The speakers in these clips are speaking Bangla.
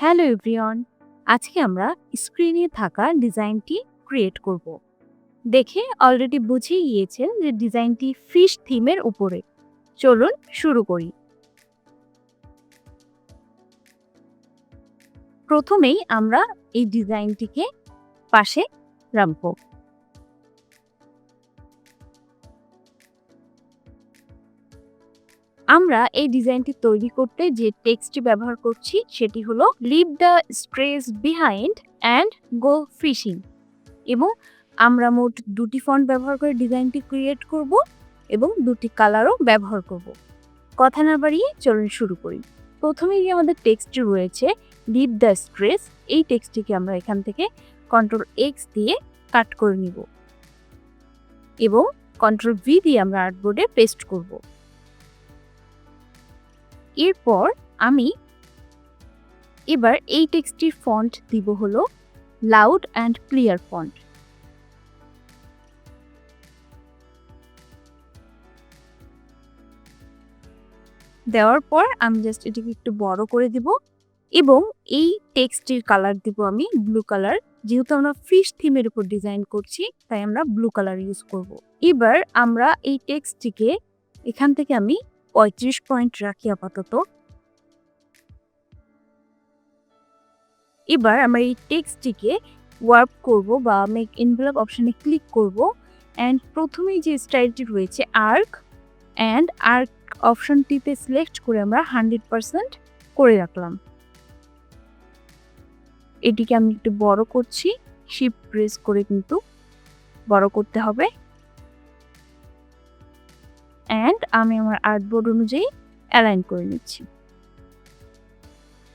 হ্যালো এভরিওয়ান, আজকে আমরা স্ক্রিনে থাকা ডিজাইনটি ক্রিয়েট করব। দেখে অলরেডি বুঝে গিয়েছেন যে ডিজাইনটি ফিশ থিমের উপরে। চলুন শুরু করি। প্রথমেই আমরা এই ডিজাইনটিকে পাশে রাখব। আমরা এই ডিজাইনটি তৈরি করতে যে টেক্সটটি ব্যবহার করছি সেটি হলো leave the stress behind and go fishing এবং আমরা মোট দুটি ফন্ট ব্যবহার করে ডিজাইনটি ক্রিয়েট করব এবং দুটি কালারও ব্যবহার করব। কথা না বাড়িয়ে চলুন শুরু করি। প্রথমেই আমাদের টেক্সটটি রয়েছে লিভ দ্য স্ট্রেস এই টেক্সটটিকে আমরা এখান থেকে কন্ট্রোল এক্স দিয়ে কাট করে নিব এবং কন্ট্রোল ভি দিয়ে আমরা আর্টবোর্ডে পেস্ট করব। এরপর আমি এবার এই টেক্সটির ফন্ট দিব হলো লাউড অ্যান্ড ক্লিয়ার ফন্ট দেওয়ার পর আমি জাস্ট এটিকে একটু বড় করে দিব এবং এই টেক্সটির কালার দিব আমি ব্লু কালার যেহেতু আমরা ফিশ থিমের উপর ডিজাইন করছি, তাই আমরা ব্লু কালার ইউজ করব। এবার আমরা এই টেক্সটটিকে এখান থেকে আমি পঁয়ত্রিশ পয়েন্ট রাখি আপাতত। এবার আমরা এই টেক্সটটিকে ওয়ার্ক করব বা মেক ইনভেলপ অপশানে ক্লিক করব। অ্যান্ড প্রথমেই যে স্টাইলটি রয়েছে আর্ক অ্যান্ড আর্ক অপশনটিতে সিলেক্ট করে আমরা হান্ড্রেড পারসেন্ট করে রাখলাম। এটিকে আমি একটু বড় করছি শিপ প্রেস করে কিন্তু বড় করতে হবে। অ্যান্ড আমি আমার আর্টবোর্ড অনুযায়ী অ্যালাইন করে নিচ্ছি।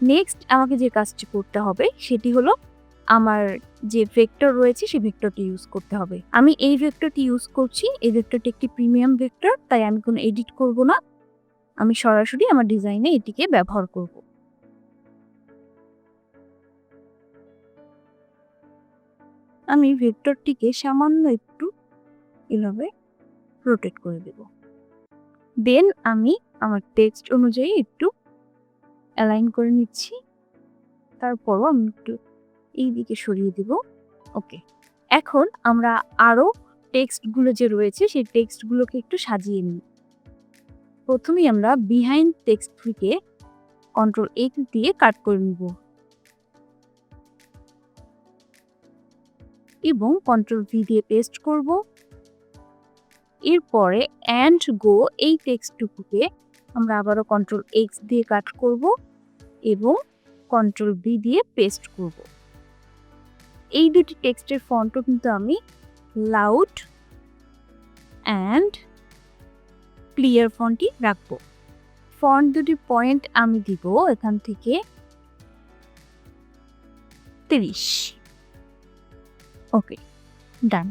নেক্সট আমাকে যে কাজটি করতে হবে সেটি হলো আমার যে ভেক্টর রয়েছে সেই ভেক্টরটি ইউজ করতে হবে। আমি এই ভেক্টরটি ইউজ করছি, এই ভেক্টরটি একটি প্রিমিয়াম ভেক্টর তাই আমি কোনো এডিট করব না। আমি সরাসরি আমার ডিজাইনে এটিকে ব্যবহার করব। আমি ভেক্টরটিকে সামান্য একটু এভাবে রোটেট করে দেব। দেন আমি আমার টেক্সট অনুযায়ী একটু অ্যালাইন করে নিচ্ছি। তারপরও আমি একটু এই দিকে সরিয়ে দেব। ওকে এখন আমরা আরও টেক্সটগুলো যে রয়েছে, সেই টেক্সটগুলোকে একটু সাজিয়ে নিই। প্রথমেই আমরা বিহাইন্ড টেক্সটটিকে কন্ট্রোল এক্স দিয়ে কাট করে নিব। এবং কন্ট্রোল ভি দিয়ে পেস্ট করব। এরপরে অ্যান্ড গো এই টেক্সটটুকুকে আমরা আবারও কন্ট্রোল এক্স দিয়ে কাট করব এবং কন্ট্রোল বি দিয়ে পেস্ট করব। এই দুটি টেক্সটের ফন্টও কিন্তু আমি লাউড অ্যান্ড ক্লিয়ার ফন্টই রাখব। ফন্ট দুটি পয়েন্ট আমি দিব এখান থেকে তিরিশ। ওকে ডান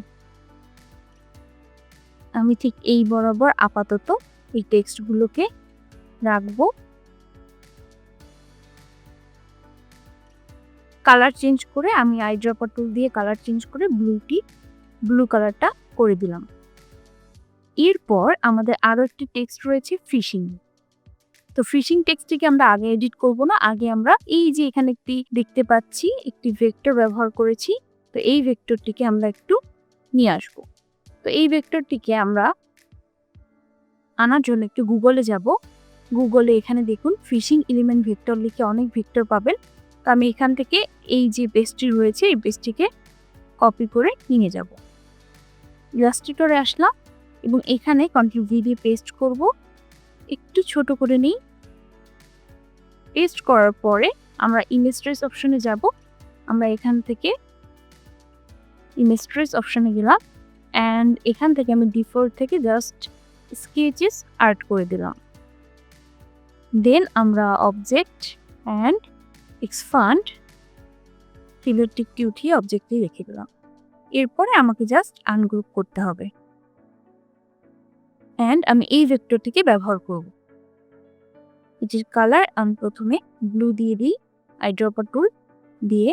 আমি ঠিক এই বরাবর আপাতত এই টেক্সটগুলোকে রাখব। কালার চেঞ্জ করে আমি আইড্রপার টুল দিয়ে কালার চেঞ্জ করে ব্লুটি, ব্লু কালারটা করে দিলাম। এরপর আমাদের আরও একটি টেক্সট রয়েছে ফিশিং। তো ফিশিং টেক্সটটিকে আমরা আগে এডিট করব না, আগে আমরা এই যে এখানে একটি দেখতে পাচ্ছি, একটি ভেক্টর ব্যবহার করেছি, তো এই ভেক্টরটিকে আমরা একটু নিয়ে আসব। তো এই ভেক্টরটিকে আমরা আনার জন্য একটু গুগলে যাব। গুগলে এখানে দেখুন ফিশিং এলিমেন্ট ভেক্টর লিখে অনেক ভেক্টর পাবেন। তো আমি এখান থেকে এই যে পেজটি রয়েছে, এই পেজটিকে কপি করে নিয়ে যাব। ইলাস্ট্রেটরে আসলাম এবং এখানে কন্ট্রোল ভি দিয়ে পেস্ট করব। একটু ছোট করে নিই। পেস্ট করার পরে আমরা ইমেস্ট্রেস অপশনে যাব। আমরা এখান থেকে ইমেস্ট্রেস ট্রেস অপশনে গেলাম। অ্যান্ড এখান থেকে আমি ডিফল্ট থেকে জাস্ট স্কেচেস আর্ট করে দিলাম। দেন আমরা অবজেক্ট অ্যান্ড এক্সফান্ড ফিলোটিকটি উঠিয়ে অবজেক্টে রেখে দিলাম। এরপরে আমাকে জাস্ট আনগ্রুপ করতে হবে। অ্যান্ড আমি এই ভেক্টরটিকে ব্যবহার করব। এটির কালার আমি প্রথমে ব্লু দিয়ে দিই আইড্রপার টুল দিয়ে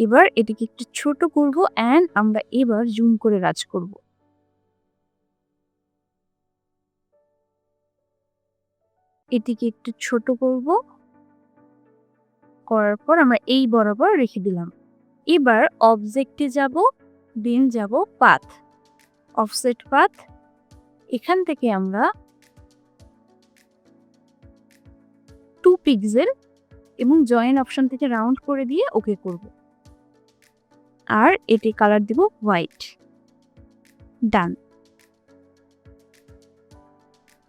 এবার এটিকে একটু ছোট করব অ্যান্ড আমরা এবার জুম করে রাজ করব। এটিকে একটু ছোট করব। করার পর আমরা এই বরাবর রেখে দিলাম। এবার অবজেক্টে যাব দেন যাব পাথ অফসেট পাথ এখান থেকে আমরা টু পিক্সেল এবং জয়েন অপশন থেকে রাউন্ড করে দিয়ে ওকে করব। আর এটি কালার দিব হোয়াইট ডান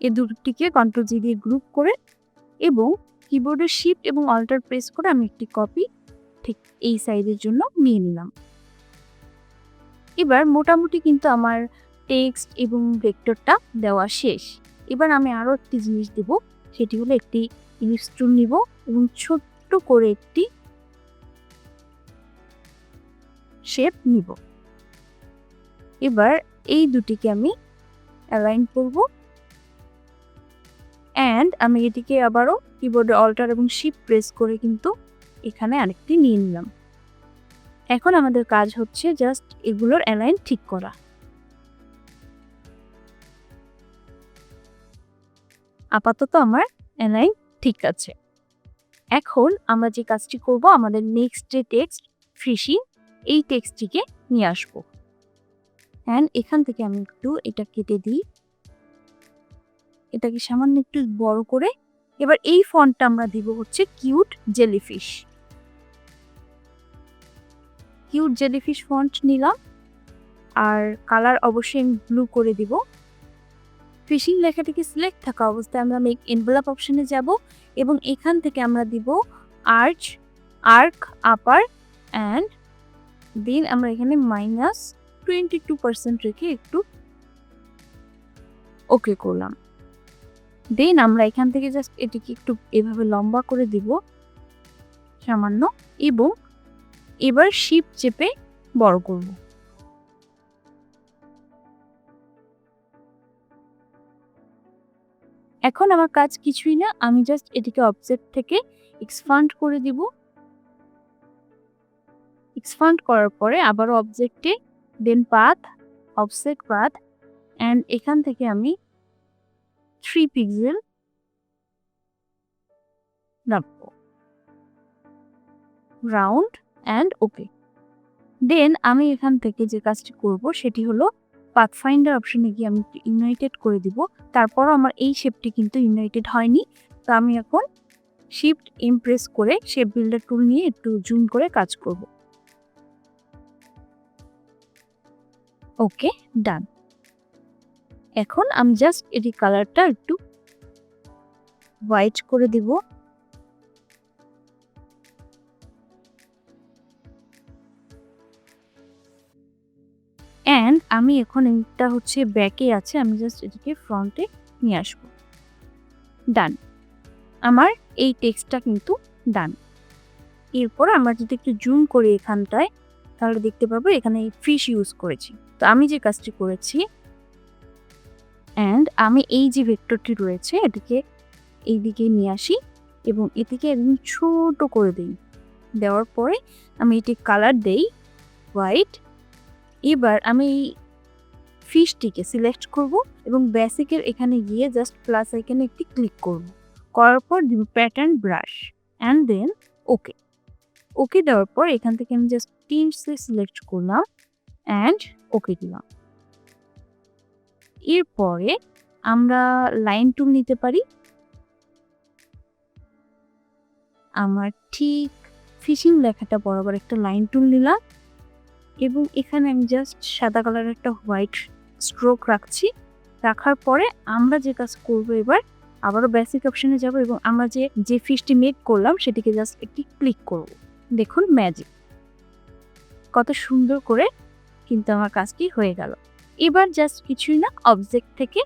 এ দুটিকে কন্ট্রোল জি দিয়ে গ্রুপ করে এবং কিবোর্ডের শিফট এবং অল্টার প্রেস করে আমি একটি কপি ঠিক এই সাইজের জন্য নিয়ে নিলাম। এবার মোটামুটি কিন্তু আমার টেক্সট এবং ভেক্টরটা দেওয়া শেষ। এবার আমি আরও একটি জিনিস দেব, সেটি হলো একটি ইলিস্টুল নিব এবং ছোট্ট করে একটি শেপ নিব। এবার এই দুটিকে আমি অ্যালাইন করব। অ্যান্ড আমি এটিকে আবারও কিবোর্ডে অল্টার এবং শিপ প্রেস করে কিন্তু এখানে আরেকটি নিয়ে নিলাম। এখন আমাদের কাজ হচ্ছে জাস্ট এগুলোর অ্যালাইন ঠিক করা। আপাতত আমার অ্যালাইন ঠিক আছে। এখন আমরা যে কাজটি করব, আমাদের নেক্সট যে টেক্সট ফিশিং এই টেক্সটটিকে নিয়ে আসব। অ্যান্ড এখান থেকে আমি একটু এটা কেটে দিই। এটাকে সামান্য একটু বড় করে। এবার এই ফন্টটা আমরা দিব হচ্ছে cute jellyfish. Cute jellyfish font নিলাম। আর কালার অবশ্যই আমি ব্লু করে দিব। ফিশিং লেখাটিকে সিলেক্ট থাকা অবস্থায় আমরা মেক এনভেলপ অপশনে যাব এবং এখান থেকে আমরা দিব arch arc upper and then আমরা এখানে মাইনাস টোয়েন্টি টু পার্সেন্ট রেখে একটু ওকে করলাম। দেন আমরা এখান থেকে জাস্ট এটিকে একটু এভাবে লম্বা করে দিব, সামান্য, এবং এবার শিপ চেপে বড় করব। এখন আমার কাজ কিছুই না, আমি জাস্ট এটিকে অবজেক্ট থেকে এক্সপান্ড করে দিব। এক্সপান্ড করার পরে আবার অবজেক্টে then path offset path and এখান থেকে আমি থ্রি পিক্সেল রাখব রাউন্ড অ্যান্ড ওকে দেন আমি এখান থেকে যে কাজটি করব সেটি হলো পাথফাইন্ডার অপশনে গিয়ে আমি ইউনাইটেড করে দিব। তারপরও আমার এই শেপটি কিন্তু ইউনাইটেড হয়নি। তো আমি এখন শিফট ইমপ্রেস করে শেপ বিল্ডার টুল নিয়ে একটু জুম করে কাজ করব। ওকে ডান এখন আমি জাস্ট এটি কালারটা একটু হোয়াইট করে দিব। অ্যান্ড আমি এখন এটা হচ্ছে ব্যাকে আছে, আমি জাস্ট এটিকে ফ্রন্টে নিয়ে আসব। ডান আমার এই টেক্সটটা কিন্তু ডান এরপর আমরা যদি একটু জুম করি এখানটায়, তাহলে দেখতে পাবো এখানে ফিশ ইউজ করেছি। তো আমি যে কাজটি করেছি অ্যান্ড আমি এই যে ভেক্টরটি রয়েছে, এটিকে এই দিকে নিয়ে আসি এবং এটিকে একদম ছোট করে দিই। দেওয়ার পরে আমি এটি কালার দেই হোয়াইট এবার আমি এই ফিশটিকে সিলেক্ট করব এবং বেসিকের এখানে গিয়ে জাস্ট প্লাস আইকনে একটি ক্লিক করব। করার পর দিব pattern brush and then okay okay দেওয়ার পর এখান থেকে আমি জাস্ট টিমসে সিলেক্ট করলাম অ্যান্ড ওকে দিলাম। এরপরে আমরা লাইন টুল নিতে পারি। আমার ঠিক ফিশিং লেখাটা বরাবর একটা লাইন টুল নিলাম এবং এখানে আমি জাস্ট সাদা কালারের একটা হোয়াইট স্ট্রোক রাখছি। রাখার পরে আমরা যে কাজ করব এবার আবারও বেসিক অপশনে যাব এবং আমরা যে যে ফিশটি মেক করলাম সেটিকে জাস্ট একটি ক্লিক করব। দেখুন ম্যাজিক কত সুন্দর করে কিন্তু আমার কাজটি হয়ে গেল। এবার জাস্ট কিছুই না অবজেক্ট থেকে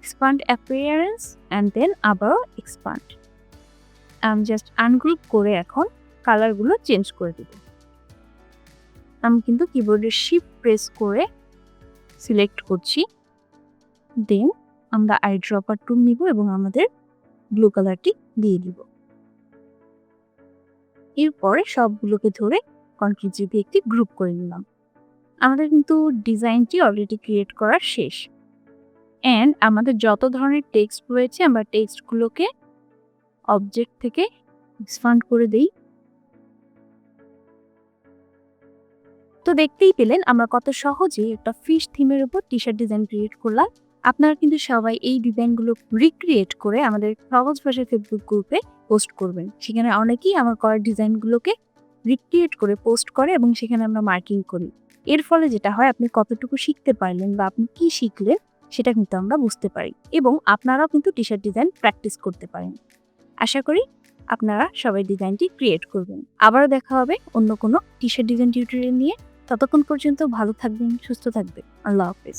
এক্সপান্ড অ্যাপিয়ারেন্স অ্যান্ড দেন আবারও এক্সপান্ড আমি জাস্ট আনগ্রুপ করে এখন কালারগুলো চেঞ্জ করে দেব। আমি কিন্তু কিবোর্ডের শিপ প্রেস করে সিলেক্ট করছি। দেন আমরা আই ড্রপার টুল নিব এবং আমাদের ব্লু কালারটি দিয়ে দিব। এরপরে সবগুলোকে ধরে কন্ট্রোল জিপি একটি গ্রুপ করে নিলাম। আমাদের কিন্তু ডিজাইনটি অলরেডি ক্রিয়েট করা শেষ। অ্যান্ড আমাদের যত ধরনের টেক্সট রয়েছে, আমরা টেক্সটগুলোকে অবজেক্ট থেকে এক্সপান্ড করে দিই। তো দেখতেই পেলেন, আমরা কত সহজেই একটা ফিশ থিমের উপর টি শার্ট ডিজাইন ক্রিয়েট করলাম। আপনারা কিন্তু সবাই এই ডিজাইনগুলো রিক্রিয়েট করে আমাদের সহজ ভাষায় ফেসবুক গ্রুপে পোস্ট করবেন। সেখানে অনেকেই আমার করা ডিজাইনগুলোকে রিক্রিয়েট করে পোস্ট করে এবং সেখানে আমরা মার্কিং করি। এর ফলে যেটা হয়, আপনি কতটুকু শিখতে পারলেন বা আপনি কি শিখলেন, সেটা কিন্তু আমরা বুঝতে পারি এবং আপনারাও কিন্তু টি শার্ট ডিজাইন প্র্যাকটিস করতে পারেন। আশা করি আপনারা সবাই ডিজাইনটি ক্রিয়েট করবেন। আবারও দেখা হবে অন্য কোনো টি শার্ট ডিজাইন টিউটোরিয়াল নিয়ে। ততক্ষণ পর্যন্ত ভালো থাকবেন, সুস্থ থাকবেন। আল্লাহ হাফেজ।